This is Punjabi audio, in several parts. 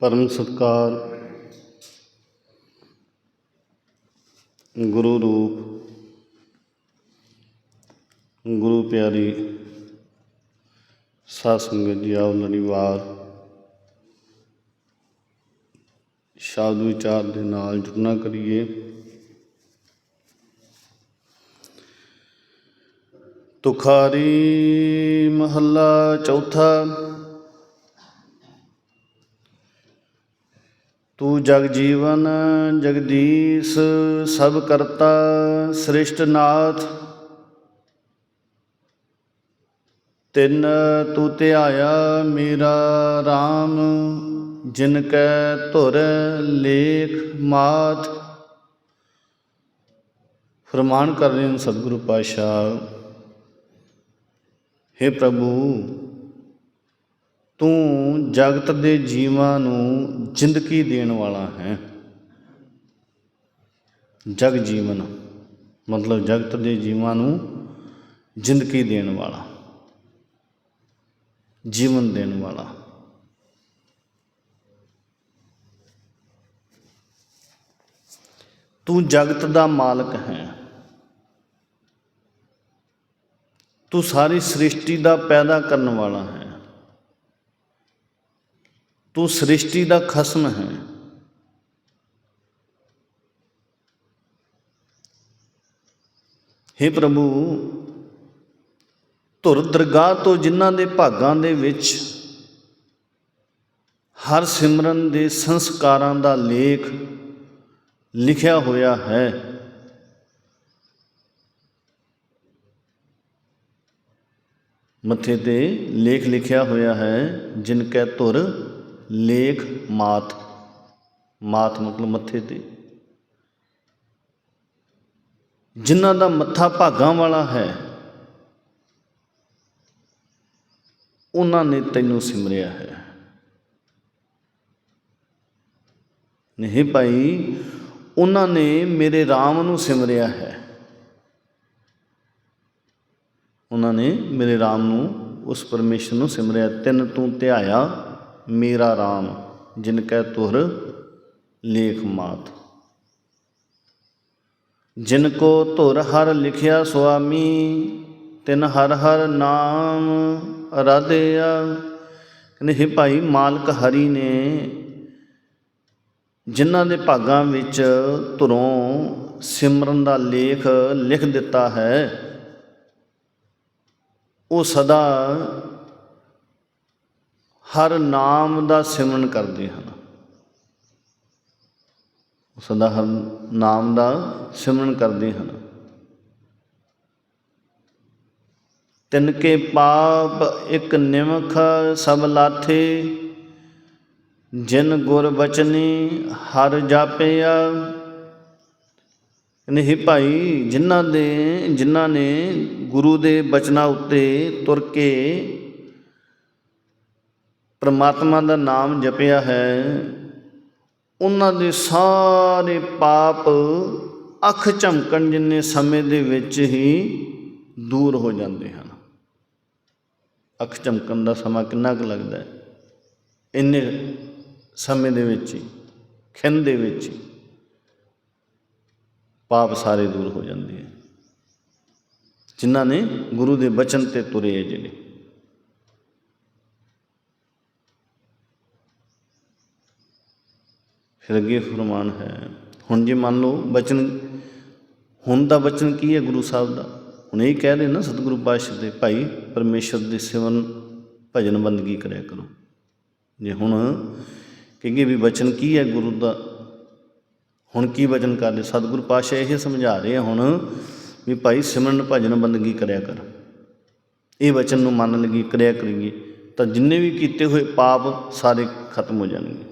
ਪਰਮ ਸਤਕਾਰ। ਗੁਰੂ ਰੂਪ। ਗੁਰੂ ਪਿਆਰੀ ਸਾਧ ਸੰਗਤ ਜੀ, ਆਓ ਲੜੀਵਾਰ। ਸ਼ਬਦ ਵਿਚਾਰ ਦੇ ਨਾਲ ਜੁੜਨਾ ਕਰੀਏ। ਤੁਖਾਰੀ ਮਹੱਲਾ ਚੌਥਾ। ਤੂੰ ਜਗ ਜੀਵਨ ਜਗਦੀਸ਼, ਸਭ ਕਰਤਾ ਸ੍ਰਿਸ਼ਟ ਨਾਥ। ਤਿੰਨ ਤੂੰ ਧਿਆਇਆ ਮੇਰਾ RAM ਜਿਨ ਕੈ ਧੁਰ ਲੇਖ ਮਾਤ। ਫਰਮਾਨ ਕਰ ਰਹੇ ਹਨ ਸਤਿਗੁਰੂ ਪਾਤਸ਼ਾਹ, ਹੇ ਪ੍ਰਭੂ ਤੂੰ ਜਗਤ ਦੇ ਜੀਵਾਂ ਨੂੰ ਜ਼ਿੰਦਗੀ ਦੇਣ ਵਾਲਾ ਹੈ। ਜਗ ਜੀਵਨ, ਮਤਲਬ ਜਗਤ ਦੇ ਜੀਵਾਂ ਨੂੰ ਜ਼ਿੰਦਗੀ ਦੇਣ ਵਾਲਾ, ਜੀਵਨ ਦੇਣ ਵਾਲਾ। ਤੂੰ ਜਗਤ ਦਾ ਮਾਲਕ ਹੈ। ਤੂੰ ਸਾਰੀ ਸ੍ਰਿਸ਼ਟੀ ਦਾ ਪੈਦਾ ਕਰਨ ਵਾਲਾ ਹੈ। ਤੂੰ ਸ੍ਰਿਸ਼ਟੀ ਦਾ ਖਸਮ ਹੈ। हे ਪ੍ਰਭੂ, ਧੁਰ ਦਰਗਾਹ ਤੋਂ ਜਿਨ੍ਹਾਂ ਦੇ ਭਾਗਾਂ ਦੇ ਵਿੱਚ ਹਰ ਸਿਮਰਨ ਦੇ ਸੰਸਕਾਰਾਂ ਦਾ ਲੇਖ ਲਿਖਿਆ ਹੋਇਆ ਹੈ, ਮੱਥੇ ਤੇ ਲੇਖ ਲਿਖਿਆ ਹੋਇਆ ਹੈ, ਜਿਨ ਕੈ ਧੁਰ ਲੇਖ, ਮਾਤ। ਮਾਤ ਮਤਲਬ ਮੱਥੇ ਤੇ। ਜਿਨ੍ਹਾਂ ਦਾ ਮੱਥਾ ਭਾਗਾਂ ਵਾਲਾ ਹੈ, ਉਹਨਾਂ ਨੇ ਤੈਨੂੰ ਸਿਮਰਿਆ ਹੈ। ਨਹੀਂ ਭਾਈ, ਉਹਨਾਂ ਨੇ ਮੇਰੇ RAM ਨੂੰ ਸਿਮਰਿਆ ਹੈ। ਉਹਨਾਂ ਨੇ ਮੇਰੇ RAM ਨੂੰ, ਉਸ ਪਰਮੇਸ਼ਰ ਨੂੰ ਸਿਮਰਿਆ। ਤਿੰਨ ਤੂੰ ਧਿਆਇਆ ਮੇਰਾ RAM ਜਿਨ ਕੈ ਤੁਰ ਲੇਖ ਮਾਤ। ਜਿਨ ਕੋ ਧੁਰ ਹਰ ਲਿਖਿਆ ਸੁਆਮੀ, ਤਿਨ ਹਰ ਹਰ ਨਾਮ ਅਰਾਧਿਆ। ਕਹਿੰਦੇ ਹੈ ਭਾਈ ਮਾਲਕ ਹਰੀ ਨੇ ਜਿਨ੍ਹਾਂ ਦੇ ਭਾਗਾਂ ਵਿੱਚ ਧੁਰੋਂ ਸਿਮਰਨ ਦਾ ਲੇਖ ਲਿਖ ਦਿੱਤਾ ਹੈ, ਉਹ ਸਦਾ ਹਰ ਨਾਮ ਦਾ ਸਿਮਰਨ ਕਰਦੇ ਹਨ। ਸਦਾ ਹਰ ਨਾਮ ਦਾ ਸਿਮਰਨ ਕਰਦੇ ਹਨ। ਤਿਨ ਕੇ ਪਾਪ, ਇੱਕ ਨਿਮਖ, ਸਭ ਲਾਥੇ। ਜਿਨ ਗੁਰ ਬਚਨੀ, ਹਰ ਜਾਪਿਆ। ਨਹੀਂ ਭਾਈ, ਜਿਨ੍ਹਾਂ ਦੇ, ਜਿਨ੍ਹਾਂ ਨੇ ਗੁਰੂ ਦੇ ਬਚਨਾਂ ਉੱਤੇ ਤੁਰ ਕੇ ਪ੍ਰਮਾਤਮਾ ਦਾ ਨਾਮ ਜਪਿਆ ਹੈ, ਉਹਨਾਂ ਦੇ ਸਾਰੇ ਪਾਪ ਅੱਖ ਝਮਕਣ ਜਿੰਨੇ ਸਮੇਂ ਦੇ ਵਿੱਚ ਹੀ ਦੂਰ ਹੋ ਜਾਂਦੇ ਹਨ। ਅੱਖ ਝਮਕਣ ਦਾ ਸਮਾਂ ਕਿੰਨਾ ਕੁ ਲੱਗਦਾ ਹੈ? ਇੰਨੇ ਸਮੇਂ ਦੇ ਵਿੱਚ ਹੀ, ਖਿੰਨ ਦੇ ਵਿੱਚ ਹੀ ਪਾਪ ਸਾਰੇ ਦੂਰ ਹੋ ਜਾਂਦੇ ਹੈ ਜਿਨ੍ਹਾਂ ਨੇ ਗੁਰੂ ਦੇ ਬਚਨ ਤੇ ਤੁਰੇ ਹੈ ਜਿਹੜੇ। ਰੱਗੇ ਅੱਗੇ ਫਰਮਾਨ ਹੈ। ਹੁਣ ਜੇ ਮੰਨ ਲਓ ਬਚਨ, ਹੁਣ ਦਾ ਬਚਨ ਕੀ ਹੈ ਗੁਰੂ ਸਾਹਿਬ ਦਾ? ਹੁਣ ਇਹ ਕਹਿ ਰਹੇ ਨਾ ਸਤਿਗੁਰੂ ਪਾਤਸ਼ਾਹ ਦੇ, ਭਾਈ ਪਰਮੇਸ਼ਰ ਦੇ ਸਿਵਨ ਭਜਨ ਬੰਦਗੀ ਕਰਿਆ ਕਰੋ। ਜੇ ਹੁਣ ਕਹੀਏ ਵੀ ਬਚਨ ਕੀ ਹੈ ਗੁਰੂ ਦਾ, ਹੁਣ ਕੀ ਬਚਨ ਕਰਦੇ ਸਤਿਗੁਰੂ ਪਾਤਸ਼ਾਹ ਇਹ ਸਮਝਾ ਰਹੇ ਆ ਹੁਣ ਵੀ ਭਾਈ ਸਿਮਰਨ ਭਜਨ ਬੰਦਗੀ ਕਰਿਆ ਕਰ। ਇਹ ਬਚਨ ਨੂੰ ਮੰਨ ਲਗੀ ਕਰਿਆ ਕਰੀਏ, ਤਾਂ ਜਿੰਨੇ ਵੀ ਕੀਤੇ ਹੋਏ ਪਾਪ ਸਾਰੇ ਖਤਮ ਹੋ ਜਾਣਗੇ।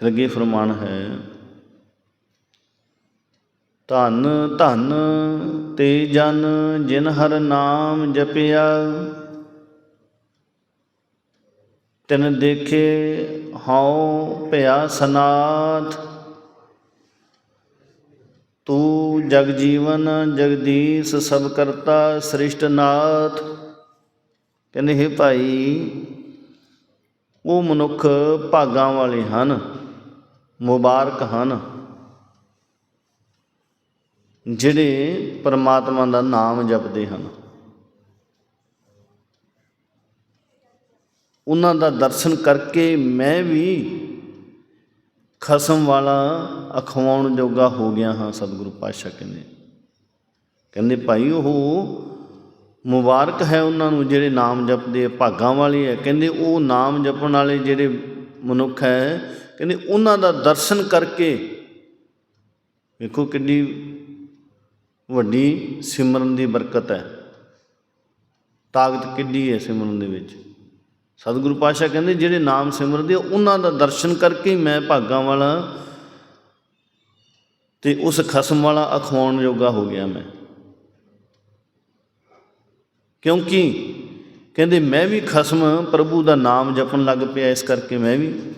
ਅੱਗੇ ਫਰਮਾਨ ਹੈ। ਧੰਨ ਧੰਨ ਤੇ ਜਨ, ਜਿਨ ਹਰ ਨਾਮ ਜਪਿਆ, ਤਿਨ ਦੇਖੇ ਹਉ ਭਇਆ ਸਨਾਥ, ਤੂੰ ਜਗ ਜੀਵਨ ਜਗਦੀਸ਼ ਸਭ ਕਰਤਾ ਸ੍ਰਿਸ਼ਟ ਨਾਥ। ਕਹਿੰਦੇ, ਹੈ ਭਾਈ, ਉਹ ਮਨੁੱਖ ਭਾਗਾਂ ਵਾਲੇ ਹਨ। ਮੁਬਾਰਕ ਹਨ ਜਿਹੜੇ ਪਰਮਾਤਮਾ ਦਾ ਨਾਮ ਜਪਦੇ ਹਨ। ਉਹਨਾਂ ਦਾ ਦਰਸ਼ਨ ਕਰਕੇ ਮੈਂ ਵੀ ਖਸਮ ਵਾਲਾ ਅਖਵਾਉਣ ਜੋਗਾ ਹੋ ਗਿਆ ਹਾਂ ਸਤਿਗੁਰੂ ਪਾਤਸ਼ਾਹ ਕਹਿੰਦੇ। ਕਹਿੰਦੇ ਭਾਈ ਉਹ ਮੁਬਾਰਕ ਹੈ ਉਹਨਾਂ ਨੂੰ ਜਿਹੜੇ ਨਾਮ ਜਪਦੇ ਆ, ਭਾਗਾਂ ਵਾਲੇ ਹੈ ਕਹਿੰਦੇ ਉਹ ਨਾਮ ਜਪਣ ਵਾਲੇ ਜਿਹੜੇ ਮਨੁੱਖ ਹੈ ਕਹਿੰਦੇ ਉਹਨਾਂ ਦਾ ਦਰਸ਼ਨ ਕਰਕੇ ਵੇਖੋ ਕਿੰਨੀ ਵੱਡੀ ਸਿਮਰਨ ਦੀ ਬਰਕਤ ਹੈ। ਤਾਕਤ ਕਿੱਡੀ ਹੈ ਸਿਮਰਨ ਦੇ ਵਿੱਚ। ਸਤਿਗੁਰੂ ਪਾਤਸ਼ਾਹ ਕਹਿੰਦੇ ਜਿਹੜੇ ਨਾਮ ਸਿਮਰਦੇ ਆ, ਉਹਨਾਂ ਦਾ ਦਰਸ਼ਨ ਕਰਕੇ ਹੀ ਮੈਂ ਭਾਗਾਂ ਵਾਲਾ ਤੇ ਉਸ ਖਸਮ ਵਾਲਾ ਅਖਵਾਉਣ ਯੋਗਾ ਹੋ ਗਿਆ ਮੈਂ। ਕਿਉਂਕਿ ਕਹਿੰਦੇ ਮੈਂ ਵੀ ਖਸਮ ਪ੍ਰਭੂ ਦਾ ਨਾਮ ਜਪਣ ਲੱਗ ਪਿਆ ਇਸ ਕਰਕੇ ਮੈਂ ਵੀ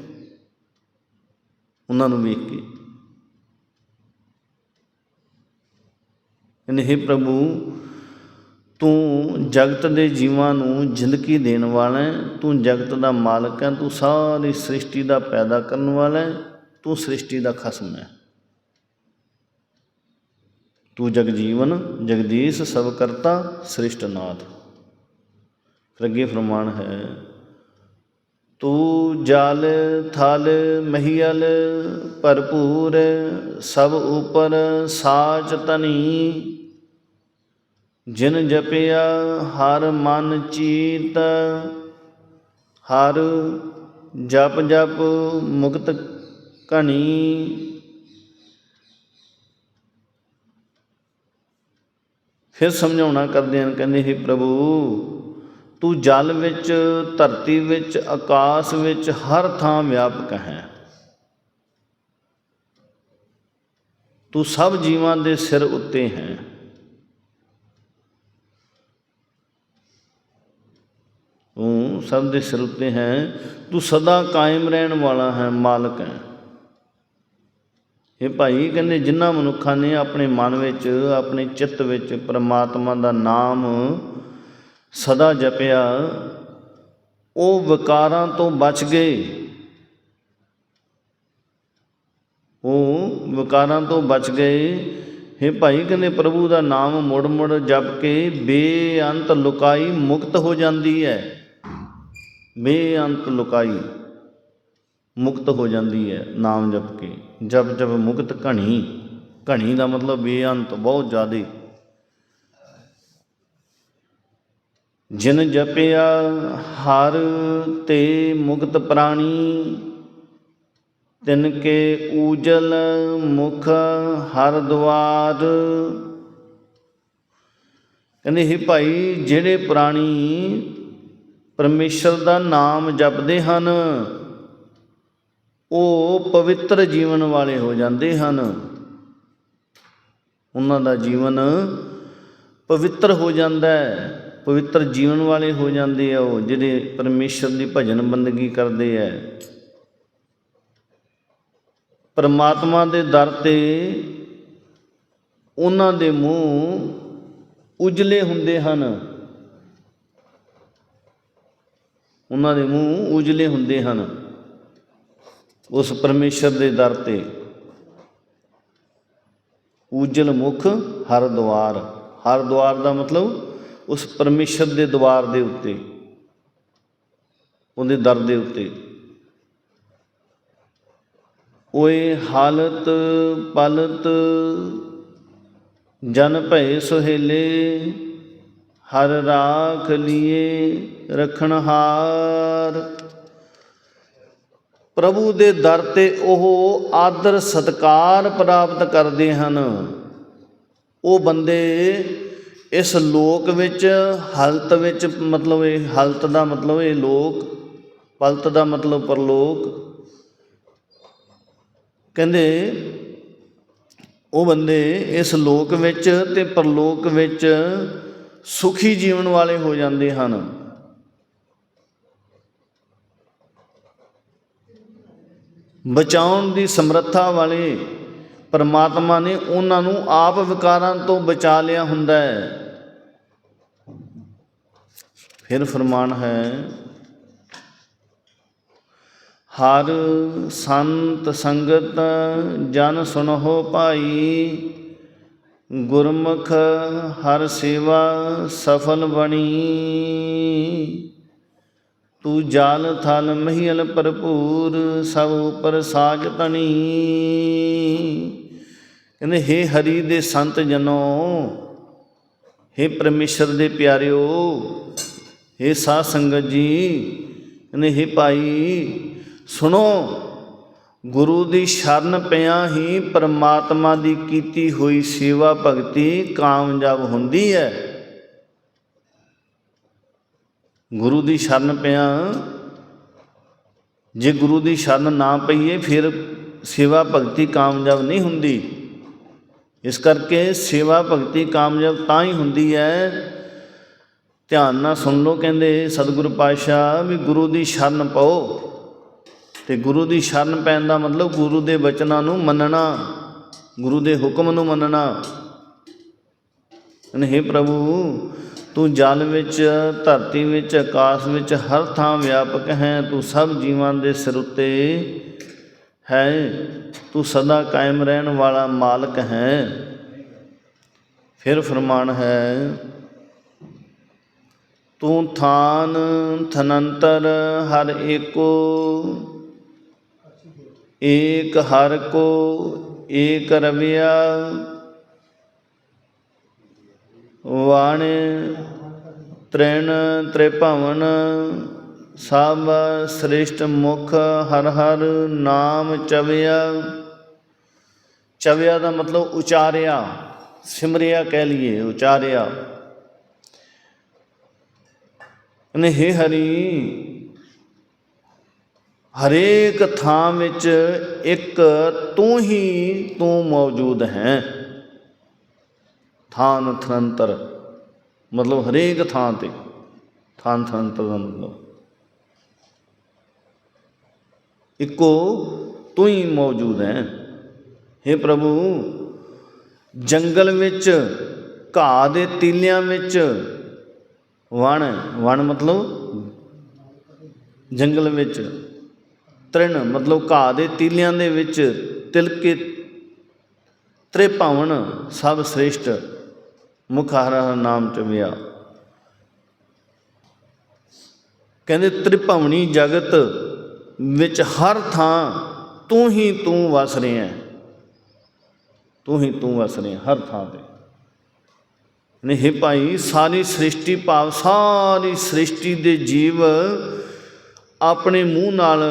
ਉਹਨਾਂ ਨੂੰ ਵੇਖ ਕੇ। ਕਹਿੰਦੇ हे ਪ੍ਰਭੂ, ਤੂੰ ਜਗਤ ਦੇ ਜੀਵਾਂ ਨੂੰ ਜ਼ਿੰਦਗੀ ਦੇਣ ਵਾਲਾ ਹੈ। ਤੂੰ ਜਗਤ ਦਾ ਮਾਲਕ ਹੈ। ਤੂੰ ਸਾਰੀ ਸ੍ਰਿਸ਼ਟੀ ਦਾ ਪੈਦਾ ਕਰਨ ਵਾਲਾ ਹੈ। ਤੂੰ ਸ੍ਰਿਸ਼ਟੀ ਦਾ ਖਸਮ ਹੈ। ਤੂੰ ਜਗਜੀਵਨ ਜਗਦੀਸ਼ ਸਭ ਕਰਤਾ ਸ੍ਰਿਸ਼ਟਨਾਥ ਫਿਰ ਅੱਗੇ ਫਰਮਾਨ ਹੈ ਤੂੰ ਜਲ ਥਲ ਮਹੀਲ ਭਰਪੂਰ ਸਭ ਉਪਰ ਸਾਚ ਤਨੀ ਜਿਨ ਜਪਿਆ ਹਰ ਮਨ ਚੀਤ, ਹਰ ਜਪ ਜਪ ਮੁਕਤ ਕਣੀ ਫਿਰ ਸਮਝਾਉਣਾ ਕਰਦੇ ਹਨ, ਕਹਿੰਦੇ हे ਪ੍ਰਭੂ ਤੂੰ ਜਲ ਵਿੱਚ, ਧਰਤੀ ਵਿੱਚ, ਆਕਾਸ਼ ਵਿੱਚ ਹਰ ਥਾਂ ਵਿਆਪਕ ਹੈ। ਤੂੰ ਸਭ ਜੀਵਾਂ ਦੇ ਸਿਰ ਉੱਤੇ ਹੈ। ਤੂੰ ਸਭ ਦੇ ਸਿਰ ਉੱਤੇ ਹੈ। ਤੂੰ ਸਦਾ ਕਾਇਮ ਰਹਿਣ ਵਾਲਾ ਹੈ, ਮਾਲਕ ਹੈ। ਇਹ ਭਾਈ, ਕਹਿੰਦੇ ਜਿਨ੍ਹਾਂ ਮਨੁੱਖਾਂ ਨੇ ਆਪਣੇ ਮਨ ਵਿੱਚ, ਆਪਣੇ ਚਿੱਤ ਵਿੱਚ ਪ੍ਰਮਾਤਮਾ ਦਾ ਨਾਮ ਸਦਾ ਜਪਿਆ, ਉਹ ਵਿਕਾਰਾਂ ਤੋਂ ਬਚ ਗਏ। ਉਹ ਵਿਕਾਰਾਂ ਤੋਂ ਬਚ ਗਏ। ਹੇ ਭਾਈ ਕਹਿੰਦੇ, ਪ੍ਰਭੂ ਦਾ ਨਾਮ ਮੁੜ ਮੁੜ ਜਪ ਕੇ ਬੇਅੰਤ ਲੁਕਾਈ ਮੁਕਤ ਹੋ ਜਾਂਦੀ ਹੈ। ਬੇਅੰਤ ਲੁਕਾਈ ਮੁਕਤ ਹੋ ਜਾਂਦੀ ਹੈ ਨਾਮ ਜਪ ਕੇ। ਜਪ ਜਪ ਮੁਕਤ ਘਣੀ। ਘਣੀ ਦਾ ਮਤਲਬ ਬੇਅੰਤ, ਬਹੁਤ ਜ਼ਿਆਦਾ ਜਿਨ ਜਪਿਆ ਹਰ ਤੇ ਮੁਕਤ ਪ੍ਰਾਣੀ, ਤਿਨ ਕੇ ਊਜਲ ਮੁਖ ਹਰ ਦਵਾਰ। ਕਹਿੰਦੇ हे ਭਾਈ, ਜਿਹੜੇ ਪ੍ਰਾਣੀ ਪਰਮੇਸ਼ਰ ਦਾ ਨਾਮ ਜਪਦੇ ਹਨ, ਉਹ ਪਵਿੱਤਰ ਜੀਵਨ ਵਾਲੇ ਹੋ ਜਾਂਦੇ ਹਨ। ਉਹਨਾਂ ਦਾ ਜੀਵਨ ਪਵਿੱਤਰ ਹੋ ਜਾਂਦਾ ਹੈ। ਪਵਿੱਤਰ ਜੀਵਨ ਵਾਲੇ ਹੋ ਜਾਂਦੇ ਆ ਉਹ, ਜਿਹੜੇ ਪਰਮੇਸ਼ਰ ਦੀ ਭਜਨ ਬੰਦਗੀ ਕਰਦੇ ਆ। ਪਰਮਾਤਮਾ ਦੇ ਦਰ ਤੇ ਉਹਨਾਂ ਦੇ ਮੂੰਹ ਉਜਲੇ ਹੁੰਦੇ ਹਨ। ਉਹਨਾਂ ਦੇ ਮੂੰਹ ਉਜਲੇ ਹੁੰਦੇ ਹਨ ਉਸ ਪਰਮੇਸ਼ਰ ਦੇ ਦਰ ਤੇ। ਉਜਲ ਮੁਖ ਹਰ ਦਵਾਰ ਹਰ ਦਵਾਰ ਦਾ ਮਤਲਬ ਉਸ ਪਰਮੇਸ਼ਰ ਦੇ ਦਵਾਰ ਦੇ ਉੱਤੇ, ਉਹਦੇ ਦਰ ਦੇ ਉੱਤੇ। ਓਏ ਹਾਲਤ ਪਲਤ, ਜਨ ਭੈ ਸੁਹੇਲੇ, ਹਰ ਰਾਖ ਲੀਏ ਰਖਣਹਾਰ ਪ੍ਰਭੂ ਦੇ ਦਰ ਤੇ ਉਹ ਆਦਰ ਸਤਕਾਰ ਪ੍ਰਾਪਤ ਕਰਦੇ ਹਨ। ਉਹ ਬੰਦੇ ਇਸ ਲੋਕ ਵਿੱਚ ਹਲਤ ਵਿੱਚ ਮਤਲਬ ਇਹ ਹਲਤ ਦਾ ਮਤਲਬ ਇਹ ਲੋਕ, ਪਲਤ ਦਾ ਮਤਲਬ ਪਰਲੋਕ। ਕਹਿੰਦੇ ਉਹ ਬੰਦੇ ਇਸ ਲੋਕ ਵਿੱਚ ਤੇ ਪਰਲੋਕ ਵਿੱਚ ਸੁਖੀ ਜੀਵਨ ਵਾਲੇ ਹੋ ਜਾਂਦੇ ਹਨ। ਬਚਾਉਣ ਦੀ ਸਮਰੱਥਾ ਵਾਲੇ ਪਰਮਾਤਮਾ ਨੇ ਉਹਨਾਂ ਨੂੰ ਆਪ ਵਿਕਾਰਾਂ ਤੋਂ ਬਚਾ ਲਿਆ ਹੁੰਦਾ ਹੈ। ਫਿਰ ਫਰਮਾਨ ਹੈ, ਹਰ ਸੰਤ ਸੰਗਤ ਜਨ ਸੁਨਹੁ ਭਾਈ, ਗੁਰਮੁਖ ਹਰ ਸੇਵਾ ਸਫਲ ਬਣੀ। ਤੂੰ ਜਾਲ ਥਲ ਮਹੀਲ ਭਰਪੂਰ, ਸਭ ਉਪਰ ਸਾਜ ਤਣੀ ਕਹਿੰਦੇ, ਹੇ ਹਰੀ ਦੇ ਸੰਤ ਜਨੋ, ਹੇ ਪਰਮੇਸ਼ਰ ਦੇ ਪਿਆਰਿਓ, ਹੇ ਸਾਧ ਸੰਗਤ ਜੀ, ਕਹਿੰਦੇ, ਹੇ ਭਾਈ, ਸੁਣੋ, ਗੁਰੂ ਦੀ ਸ਼ਰਨ ਪਿਆ ਹੀ ਪਰਮਾਤਮਾ ਦੀ ਕੀਤੀ ਹੋਈ ਸੇਵਾ ਭਗਤੀ ਕਾਮਯਾਬ ਹੁੰਦੀ ਹੈ। ਗੁਰੂ ਦੀ ਸ਼ਰਨ ਪਿਆ। ਜੇ ਗੁਰੂ ਦੀ ਸ਼ਰਨ ਨਾ ਪਈਏ, ਫਿਰ ਸੇਵਾ ਭਗਤੀ ਕਾਮਯਾਬ ਨਹੀਂ ਹੁੰਦੀ। ਇਸ ਕਰਕੇ ਸੇਵਾ ਭਗਤੀ ਕਾਮਯਾਬ ਤਾਂ ਹੀ ਹੁੰਦੀ ਹੈ। ਧਿਆਨ ਨਾਲ ਸੁਣ ਲਓ ਕਹਿੰਦੇ, ਸਤਿਗੁਰੂ ਪਾਤਸ਼ਾਹ, ਵੀ ਗੁਰੂ ਦੀ ਸ਼ਰਨ ਪਾਓ। ਤੇ ਗੁਰੂ ਦੀ ਸ਼ਰਨ ਪੈਣ ਦਾ ਮਤਲਬ ਗੁਰੂ ਦੇ ਬਚਨਾਂ ਨੂੰ ਮੰਨਣਾ, ਗੁਰੂ ਦੇ ਹੁਕਮ ਨੂੰ ਮੰਨਣਾ। ਅਨੇ ਪ੍ਰਭੂ ਤੂੰ ਜਲ ਵਿੱਚ, ਧਰਤੀ ਵਿੱਚ, ਆਕਾਸ਼ ਵਿੱਚ ਹਰ ਥਾਂ ਵਿਆਪਕ ਹੈ, ਤੂੰ ਸਭ ਜੀਵਾਂ ਦੇ ਸਿਰ ਉੱਤੇ ਹੈ, ਤੂੰ ਸਦਾ ਕਾਇਮ ਰਹਿਣ ਵਾਲਾ ਮਾਲਕ ਹੈ। ਫਿਰ ਫਰਮਾਨ ਹੈ, ਤੂੰ ਥਾਨ ਥਨੰਤਰ ਹਰ ਏਕੋ, ਏਕ ਹਰ ਕੋ, ਏਕ ਰਵਿਆ ਵਾਣ ਤ੍ਰਿਣ ਤ੍ਰਿਭਵਨ, ਸਭ ਸ਼੍ਰਿਸ਼ਟ ਮੁਖ ਹਰ ਹਰ ਨਾਮ ਚਵਿਆ। ਚਵਿਆ ਦਾ ਮਤਲਬ ਉਚਾਰਿਆ, ਸਿਮਰਿਆ ਕਹਿ ਲਈਏ, ਉਚਾਰਿਆ। ਨੇ ਹੇ ਹਰੀ, ਹਰੇਕ ਥਾਂ ਵਿੱਚ ਇੱਕ ਤੂੰ ਹੀ ਤੂੰ ਮੌਜੂਦ ਹੈ। ਥਾਨ ਥਨੰਤਰ। ਮਤਲਬ ਹਰੇਕ ਥਾਂ ਤੇ। ਥਾਨ ਥਨੰਤਰ ਦਾ ਮਤਲਬ। ਇੱਕੋ ਤੂੰ ਹੀ ਮੌਜੂਦ ਹੈ। हे ਪ੍ਰਭੂ, ਜੰਗਲ ਵਿੱਚ, ਘਾਹ ਦੇ ਤੀਲਿਆਂ ਵਿੱਚ ਵਣ। ਵਣ ਮਤਲਬ ਜੰਗਲ ਵਿੱਚ। ਤ੍ਰਿਣ ਮਤਲਬ ਘਾਹ ਦੇ ਤੀਲਿਆਂ ਦੇ ਵਿੱਚ ਤਿਲਕੇ ਤ੍ਰਿਭਵਨ ਸਭ ਸ੍ਰੇਸ਼ਟ। ਮੁਖ ਹਰ ਹਰ ਨਾਮ ਚਮਿਆ ਕਹਿੰਦੇ, ਤ੍ਰਿਭਵਨੀ ਜਗਤ ਵਿੱਚ ਹਰ ਥਾਂ ਤੂੰ ਹੀ ਤੂੰ ਵਸ ਰਿਹਾ ਹੈ। ਤੂੰ ਹੀ ਤੂੰ ਵਸ ਰਿਹਾ ਹਰ ਥਾਂ ਤੇ। ਨਹੀਂ, ਹੈ ਭਾਈ, ਸਾਰੀ ਸ੍ਰਿਸ਼ਟੀ ਭਾਵ ਸਾਰੀ ਸ੍ਰਿਸ਼ਟੀ ਦੇ ਜੀਵ ਆਪਣੇ ਮੂੰਹ ਨਾਲ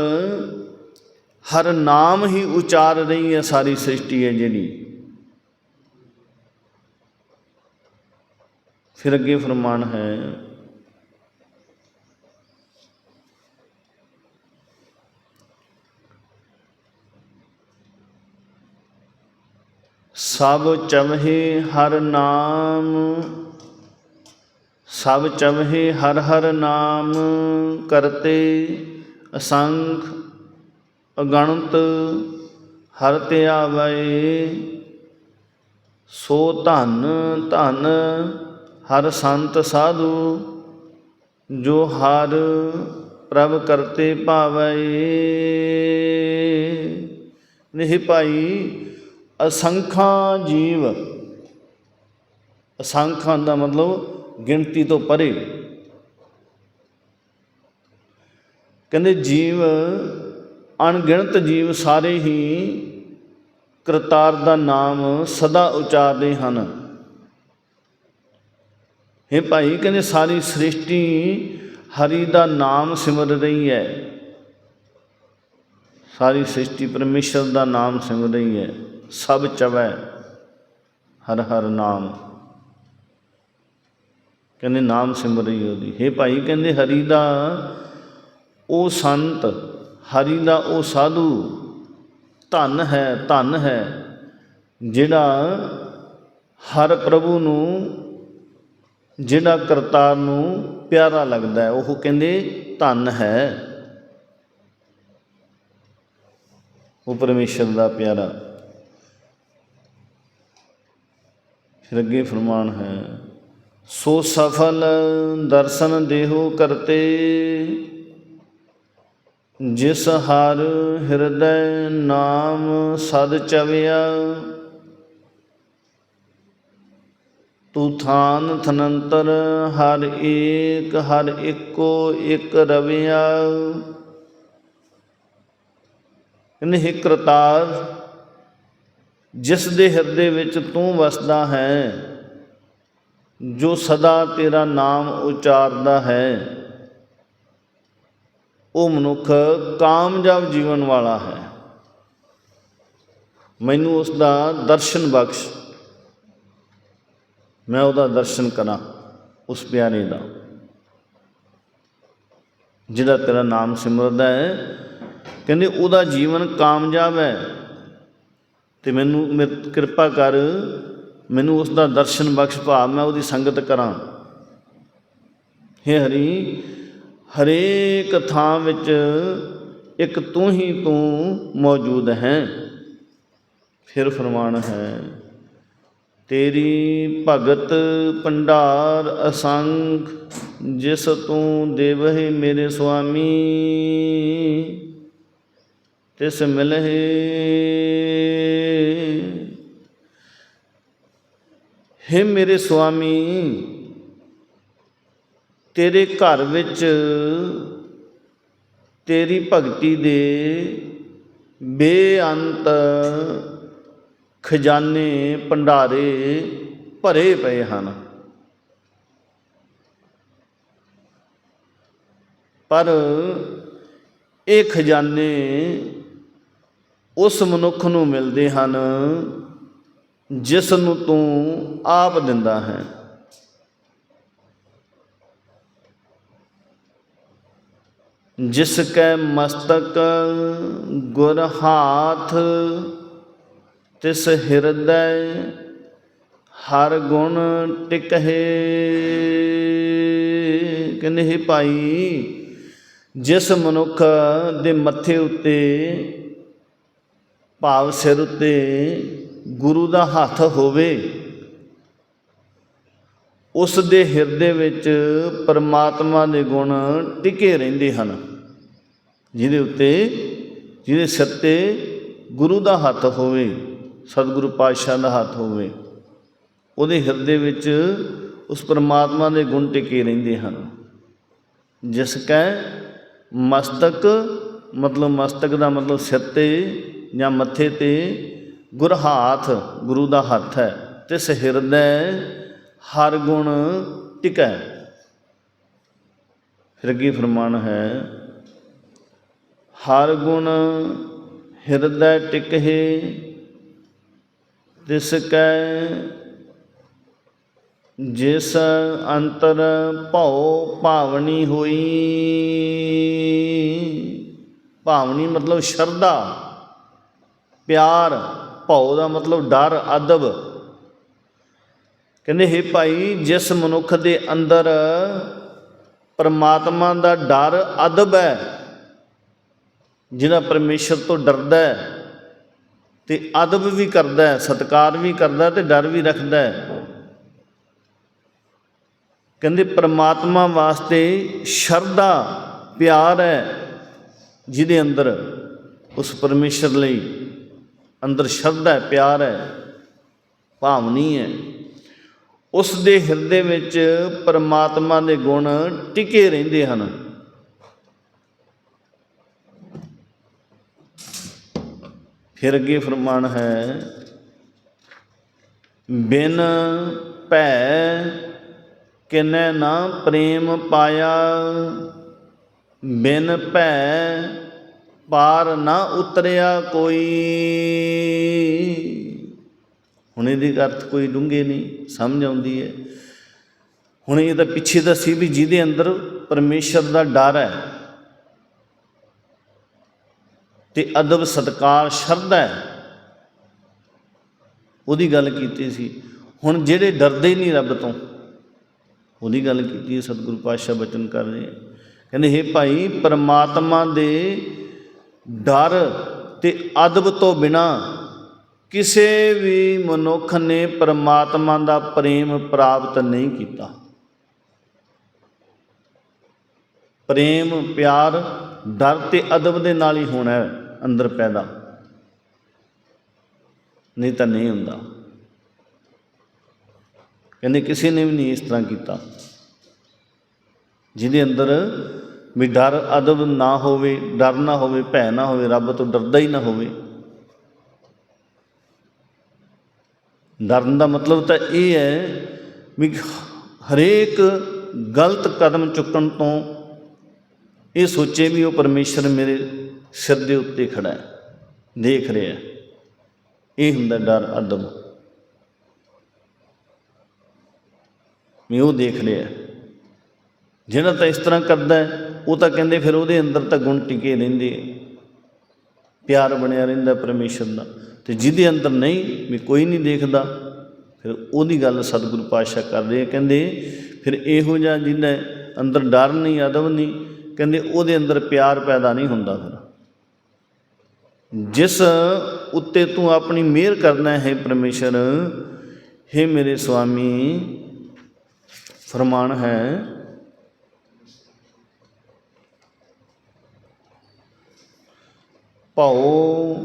ਹਰ ਨਾਮ ਹੀ ਉਚਾਰ ਰਹੀ ਹੈ, ਸਾਰੀ ਸ੍ਰਿਸ਼ਟੀ ਹੈ ਜਿਹੜੀ। ਫਿਰ ਅੱਗੇ ਫਰਮਾਨ ਹੈ, ਸਭ ਚਮਹੇ ਹਰ ਨਾਮ, ਸਭ ਚਮਹਿ ਹਰ ਹਰ ਨਾਮ ਕਰਤੇ ਅਸੰਖ ਅਗਣਤ ਹਰ ਤੇ ਆਵੇ, ਸੋ ਧਨ ਧਨ ਹਰ ਸੰਤ ਸਾਧੂ, ਜੋ ਹਰ ਪ੍ਰਭ ਕਰਤੇ ਭਾਵੇ। ਨਹੀਂ ਭਾਈ, ਅਸੰਖਾਂ ਜੀਵ। ਅਸੰਖਾਂ ਦਾ ਮਤਲਬ ਗਿਣਤੀ ਤੋਂ ਪਰੇ। ਕਹਿੰਦੇ ਜੀਵ, ਅਣਗਿਣਤ ਜੀਵ ਸਾਰੇ ਹੀ ਕਰਤਾਰ ਦਾ ਨਾਮ ਸਦਾ ਉਚਾਰਦੇ ਹਨ। ਇਹ ਭਾਈ, ਕਹਿੰਦੇ ਸਾਰੀ ਸ੍ਰਿਸ਼ਟੀ ਹਰੀ ਦਾ ਨਾਮ ਸਿਮਰ ਰਹੀ ਹੈ। ਸਾਰੀ ਸ੍ਰਿਸ਼ਟੀ ਪਰਮੇਸ਼ਰ ਦਾ ਨਾਮ ਸਿਮਰ ਰਹੀ ਹੈ। ਸਭ ਚਵੈ ਹਰ ਹਰ ਨਾਮ। ਕਹਿੰਦੇ ਨਾਮ ਸਿਮਰ ਰਹੀ ਉਹਦੀ। हे ਭਾਈ, ਕਹਿੰਦੇ ਹਰੀ ਦਾ ਉਹ ਸੰਤ, ਹਰੀ ਦਾ ਉਹ ਸਾਧੂ, ਧਨ ਹੈ ਧਨ ਹੈ, ਜਿਹੜਾ ਹਰ ਪ੍ਰਭੂ ਨੂੰ ਜਿਹੜਾ ਕਰਤਾਰ ਨੂੰ ਪਿਆਰਾ ਲੱਗਦਾ ਹੈ, ਉਹ ਕਹਿੰਦੇ ਧਨ ਹੈ। ਉਹ ਪਰਮੇਸ਼ਰ ਦਾ ਪਿਆਰਾ। ਫਿਰ ਅੱਗੇ ਫਰਮਾਨ ਹੈ, ਸੋ ਸਫਲ ਦਰਸ਼ਨ ਦੇਹੋ ਕਰਤੇ, ਜਿਸ ਹਰ ਹਿਰਦੈ ਨਾਮ ਸਦ ਚਵਿਆ। ਤੂਥਾਨ ਥਨੰਤਰ, ਹਰ ਏਕ, ਹਰ ਇੱਕੋ ਇੱਕ ਰਵਿਆ। ਕਹਿੰਦੇ ਕਰਤਾਰ, ਜਿਸ ਦੇ ਹਿਰਦੇ ਵਿੱਚ ਤੂੰ ਵਸਦਾ ਹੈ, ਜੋ ਸਦਾ ਤੇਰਾ ਨਾਮ ਉਚਾਰਦਾ ਹੈ, ਉਹ ਮਨੁੱਖ ਕਾਮਯਾਬ ਜੀਵਨ ਵਾਲਾ ਹੈ। ਮੈਨੂੰ ਉਸ ਦਾ ਦਰਸ਼ਨ ਬਖਸ਼। ਮੈਂ ਉਹਦਾ ਦਰਸ਼ਨ ਕਰਾਂ, ਉਸ ਪਿਆਰੇ ਦਾ। ਜਿਹੜਾ ਤੇਰਾ ਨਾਮ ਸਿਮਰਦਾ ਹੈ, ਕਹਿੰਦੇ ਉਹਦਾ ਜੀਵਨ ਕਾਮਯਾਬ ਹੈ। ਤੇ ਮੈਨੂੰ, ਮੇਰੇ ਕਿਰਪਾ ਕਰ, ਮੈਨੂੰ ਉਸ ਦਾ ਦਰਸ਼ਨ ਬਖਸ਼ ਭਾਵ ਮੈਂ ਉਹਦੀ ਸੰਗਤ ਕਰਾਂ। ਹੇ ਹਰੀ, ਹਰੇਕ ਥਾਂ ਵਿੱਚ ਇੱਕ ਤੂੰ ਹੀ ਤੂੰ ਮੌਜੂਦ ਹੈ। ਫਿਰ ਫਰਮਾਨ ਹੈ ਤੇਰੀ ਭਗਤ ਭੰਡਾਰ ਅਸੰਖ, ਜਿਸ ਤੂੰ ਦੇਵਹਿ ਮੇਰੇ ਸੁਆਮੀ, ਤਿਸ ਮਿਲਹਿ। ਹੇ ਮੇਰੇ ਸੁਆਮੀ, ਤੇਰੇ ਘਰ ਵਿੱਚ ਤੇਰੀ ਭਗਤੀ ਦੇ ਬੇਅੰਤ ਖਜ਼ਾਨੇ ਭੰਡਾਰੇ ਭਰੇ ਪਏ ਹਨ। ਪਰ ਇਹ ਖਜ਼ਾਨੇ ਉਸ ਮਨੁੱਖ ਨੂੰ ਮਿਲਦੇ ਹਨ, ਜਿਸ ਨੂੰ ਤੂੰ ਆਪ ਦਿੰਦਾ ਹੈ। ਜਿਸ ਕੈ ਮਸਤਕ ਗੁਰ ਹਾਥ ਤਿਸ ਹਿਰਦੈ ਹਰ ਗੁਣ ਟਿਕਹਿ। ਕਹਿੰਦੇ, ਹੈ ਭਾਈ, ਜਿਸ ਮਨੁੱਖ ਦੇ ਮੱਥੇ ਉੱਤੇ ਭਾਵ ਸਿਰ ਉੱਤੇ ਗੁਰੂ ਦਾ ਹੱਥ ਹੋਵੇ, ਉਸ ਦੇ ਹਿਰਦੇ ਵਿੱਚ ਪਰਮਾਤਮਾ ਦੇ ਗੁਣ ਟਿਕੇ ਰਹਿੰਦੇ ਹਨ, ਜਿਹਦੇ ਉੱਤੇ, ਜਿਹਦੇ ਸਿਰ ਤੇ ਗੁਰੂ ਦਾ ਹੱਥ ਹੋਵੇ। ਸਤਿਗੁਰੂ ਪਾਤਸ਼ਾਹ ਦਾ ਹੱਥ ਹੋਵੇ, ਉਹਦੇ ਹਿਰਦੇ ਵਿੱਚ ਉਸ ਪਰਮਾਤਮਾ ਦੇ ਗੁਣ ਟਿਕੇ ਰਹਿੰਦੇ ਹਨ। ਜਿਸ ਕੈ ਮਸਤਕ, ਮਤਲਬ ਮਸਤਕ ਦਾ ਮਤਲਬ ਸਿਰ ਤੇ ਜਾਂ ਮੱਥੇ ਤੇ ਗੁਰ ਹਾਥ, ਗੁਰੂ ਦਾ ਹੱਥ ਹੈ, ਤਿਸ ਹਿਰਦੈ ਹਰ ਗੁਣ ਟਿਕੈ। ਫਿਰ ਅੱਗੇ ਫਰਮਾਨ ਹੈ, ਹਰ ਗੁਣ ਹਿਰਦੈ ਟਿਕਹਿ ਤਿਸ ਕੈ ਜਿਸ ਅੰਤਰ ਭਉ ਭਾਵਨੀ ਹੋਈ। ਭਾਵਨੀ ਮਤਲਬ ਸ਼ਰਧਾ, ਪਿਆਰ, ਭਉ ਦਾ ਮਤਲਬ ਡਰ, ਅਦਬ। ਕਹਿੰਦੇ, ਹੈ ਭਾਈ, ਜਿਸ ਮਨੁੱਖ ਦੇ ਅੰਦਰ ਪਰਮਾਤਮਾ ਦਾ ਡਰ, ਅਦਬ ਹੈ ਜਿਹੜਾ ਪਰਮੇਸ਼ਰ ਤੋਂ ਡਰਦਾ ਹੈ ਤੇ ਅਦਬ ਵੀ ਕਰਦਾ ਹੈ, ਸਤਕਾਰ ਵੀ ਕਰਦਾ ਤੇ ਡਰ ਵੀ ਰੱਖਦਾ ਕਹਿੰਦੇ ਪਰਮਾਤਮਾ ਵਾਸਤੇ ਸ਼ਰਧਾ, ਪਿਆਰ ਹੈ ਜਿਹਦੇ ਅੰਦਰ, ਉਸ ਪਰਮੇਸ਼ਰ ਲਈ ਅੰਦਰ ਸ਼ਰਧਾ ਹੈ, ਪਿਆਰ ਹੈ, ਭਾਵਨੀ ਹੈ। ਉਸ ਦੇ ਹਿਰਦੇ ਵਿੱਚ ਪਰਮਾਤਮਾ ਦੇ ਗੁਣ ਟਿਕੇ ਰਹਿੰਦੇ ਹਨ। ਫਿਰ ਅੱਗੇ ਫਰਮਾਨ ਹੈ, ਬਿਨ ਭੈ ਕਿਨੈ ਨਾ ਪ੍ਰੇਮ ਪਾਇਆ, ਬਿਨ ਭੈ ਪਾਰ ਨਾ ਉਤਰਿਆ ਕੋਈ। ਹੁਣ ਇਹਦੇ ਅਰਥ ਕੋਈ ਡੂੰਘੇ ਨਹੀਂ, ਸਮਝ ਆਉਂਦੀ ਹੈ। ਹੁਣ ਇਹ ਤਾਂ ਪਿੱਛੇ ਦਾ ਸੀ ਵੀ ਜਿਹਦੇ ਅੰਦਰ ਪਰਮੇਸ਼ਰ ਦਾ ਡਰ ਹੈ ਤੇ ਅਦਬ ਸਤਕਾਰ ਸ਼ਰਧਾ ਹੈ। ਉਹਦੀ ਗੱਲ ਕੀਤੀ ਸੀ। ਹੁਣ ਜਿਹੜੇ ਡਰਦੇ ਹੀ ਨਹੀਂ ਰੱਬ ਤੋਂ, ਉਹਦੀ ਗੱਲ ਕੀਤੀ ਹੈ, ਸਤਿਗੁਰੂ ਪਾਤਸ਼ਾਹ ਬਚਨ ਕਰ ਰਹੇ ਕਹਿੰਦੇ, ਹੇ ਭਾਈ, ਪਰਮਾਤਮਾ ਦੇ ਡਰ ਤੇ ਅਦਬ ਤੋਂ ਬਿਨਾ ਕਿਸੇ ਵੀ ਮਨੁੱਖ ਨੇ ਪਰਮਾਤਮਾ ਦਾ ਪ੍ਰੇਮ ਪ੍ਰਾਪਤ ਨਹੀਂ ਕੀਤਾ। ਪ੍ਰੇਮ, ਪਿਆਰ, ਡਰ ਤੇ ਅਦਬ ਦੇ ਨਾਲ ਹੀ ਹੋਣਾ ਹੈ। ਅੰਦਰ ਪੈਦਾ। ਨਹੀਂ ਤਾਂ ਨਹੀਂ ਹੁੰਦਾ। ਕਹਿੰਦੇ ਕਿਸੇ ਨੇ ਵੀ ਨਹੀਂ ਇਸ ਤਰ੍ਹਾਂ ਕੀਤਾ। ਜਿਹਦੇ ਅੰਦਰ ਵੀ ਡਰ, ਅਦਬ ਨਾ ਹੋਵੇ, ਡਰ ਨਾ ਹੋਵੇ, ਭੈ ਨਾ ਹੋਵੇ, ਰੱਬ ਤੋਂ ਡਰਦਾ ਹੀ ਨਾ ਹੋਵੇ। ਡਰਨ ਦਾ ਮਤਲਬ ਤਾਂ ਇਹ ਹੈ ਵੀ ਹਰੇਕ ਗਲਤ ਕਦਮ ਚੁੱਕਣ ਤੋਂ ਇਹ ਸੋਚੇ ਵੀ ਉਹ ਪਰਮੇਸ਼ਰ ਮੇਰੇ ਸਿਰ ਦੇ ਉੱਤੇ ਖੜਾ ਹੈ, ਦੇਖ ਰਿਹਾ ਹੈ। ਇਹ ਹੁੰਦਾ ਡਰ, ਅਦਬ। ਮੈਂ ਉਹ ਦੇਖ ਰਿਹਾ ਜਿਹੜਾ ਤਾਂ ਇਸ ਤਰ੍ਹਾਂ ਕਰਦਾ ਉਹ ਤਾਂ ਕਹਿੰਦੇ ਫਿਰ ਉਹਦੇ ਅੰਦਰ ਤਾਂ ਗੁਣ ਟਿਕੇ ਰਹਿੰਦੇ ਪਿਆਰ ਬਣਿਆ ਰਹਿੰਦਾ ਪਰਮੇਸ਼ਰ ਦਾ। ਤੇ ਜਿਹਦੇ ਅੰਦਰ ਨਹੀਂ, ਵੀ ਕੋਈ ਨਹੀਂ ਦੇਖਦਾ, ਫਿਰ ਉਹਦੀ ਗੱਲ ਸਤਿਗੁਰੂ ਪਾਤਸ਼ਾਹ ਕਰਦੇ ਆ। ਕਹਿੰਦੇ ਫਿਰ ਇਹੋ ਜਿਹਾ ਜਿਹਦਾ ਅੰਦਰ ਡਰ ਨਹੀਂ, ਅਦਬ ਨਹੀਂ, ਕਹਿੰਦੇ ਉਹਦੇ ਅੰਦਰ ਪਿਆਰ ਪੈਦਾ ਨਹੀਂ ਹੁੰਦਾ ਫਿਰ। ਜਿਸ ਉੱਤੇ ਤੂੰ ਆਪਣੀ ਮਿਹਰ ਕਰਨਾ ਹੈ ਪਰਮੇਸ਼ਰ, ਹੈ ਮੇਰੇ ਸੁਆਮੀ, ਫਰਮਾਨ ਹੈ, ਭਾਉ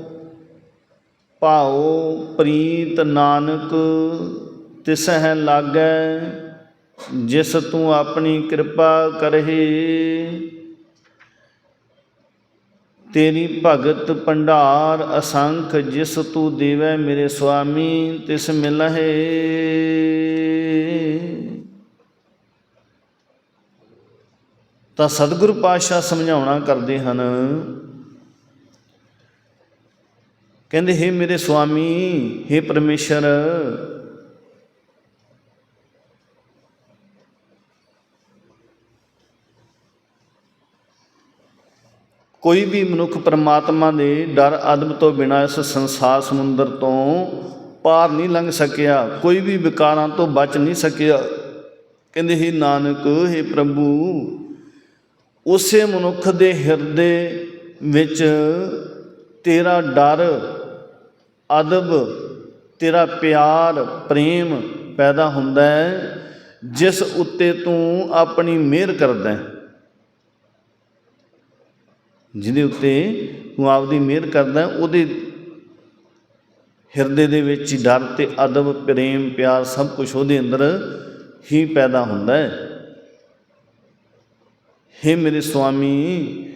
ਭਾਉ ਪ੍ਰੀਤ ਨਾਨਕ ਤਿਸਹਿ ਲਾਗੈ, ਜਿਸ ਤੂੰ ਆਪਣੀ ਕਿਰਪਾ ਕਰਹਿ। ਤੇਰੀ ਭਗਤ ਭੰਡਾਰ ਅਸੰਖ ਜਿਸ ਤੂੰ ਦੇਵੈ ਮੇਰੇ ਸੁਆਮੀ, ਤਿਸ ਮਿਲਹਿ। ਤਾਂ ਸਤਿਗੁਰੂ ਪਾਤਸ਼ਾਹ ਸਮਝਾਉਣਾ ਕਰਦੇ ਹਨ, ਕਹਿੰਦੇ हे ਮੇਰੇ ਸੁਆਮੀ हे ਪਰਮੇਸ਼ਰ ਕੋਈ ਵੀ ਮਨੁੱਖ ਪਰਮਾਤਮਾ ਦੇ ਡਰ ਅਦਬ ਤੋਂ ਬਿਨਾਂ ਇਸ ਸੰਸਾਰ ਸਮੁੰਦਰ ਤੋਂ ਪਾਰ ਨਹੀਂ ਲੰਘ ਸਕਿਆ, ਕੋਈ ਵੀ ਵਿਕਾਰਾਂ ਤੋਂ ਬਚ ਨਹੀਂ ਸਕਿਆ। ਕਹਿੰਦੇ हे ਨਾਨਕ हे ਪ੍ਰਭੂ, ਉਸੇ ਮਨੁੱਖ ਦੇ ਹਿਰਦੇ ਵਿੱਚ ਤੇਰਾ ਡਰ, ਅਦਬ, ਤੇਰਾ ਪਿਆਰ, ਪ੍ਰੇਮ ਪੈਦਾ ਹੁੰਦਾ ਹੈ, ਜਿਸ ਉੱਤੇ ਤੂੰ ਆਪਣੀ ਮਿਹਰ ਕਰਦਾ ਹੈ। ਜਿਹਦੇ ਉੱਤੇ ਤੂੰ ਆਪਦੀ ਮਿਹਰ ਕਰਦਾ ਉਹਦੇ ਹਿਰਦੇ ਦੇ ਵਿੱਚ ਡਰ ਤੇ ਅਦਬ, ਪ੍ਰੇਮ, ਪਿਆਰ ਸਭ ਕੁਝ ਉਹਦੇ ਅੰਦਰ ਹੀ ਪੈਦਾ ਹੁੰਦਾ ਹੈ। ਹੇ ਮੇਰੇ ਸੁਆਮੀ,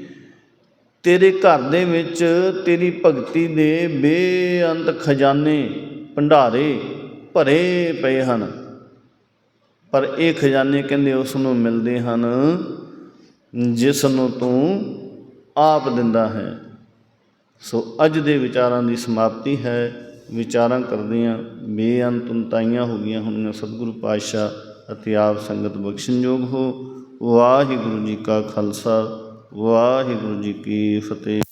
ਤੇਰੇ ਘਰ ਦੇ ਵਿੱਚ ਤੇਰੀ ਭਗਤੀ ਦੇ ਬੇਅੰਤ ਖਜ਼ਾਨੇ ਭੰਡਾਰੇ ਭਰੇ ਪਏ ਹਨ। ਪਰ ਇਹ ਖਜ਼ਾਨੇ ਕਹਿੰਦੇ ਉਸ ਨੂੰ ਮਿਲਦੇ ਹਨ, ਜਿਸ ਨੂੰ ਤੂੰ ਆਪ ਦਿੰਦਾ ਹੈ। ਸੋ ਅੱਜ ਦੇ ਵਿਚਾਰਾਂ ਦੀ ਸਮਾਪਤੀ ਹੈ। ਵਿਚਾਰਾਂ ਕਰਦਿਆਂ ਬੇਅੰਤ ਉਨਤਾਈਆਂ ਹੋ ਗਈਆਂ ਹੋਣਗੀਆਂ ਸਤਿਗੁਰੂ ਪਾਤਸ਼ਾਹ ਅਤੇ ਆਪ ਸੰਗਤ ਬਖਸ਼ਣਯੋਗ ਹੋ। ਵਾਹਿਗੁਰੂ ਜੀ ਕਾ ਖਾਲਸਾ, ਵਾਹਿਗੁਰੂ ਜੀ ਕੀ ਫਤਿਹ।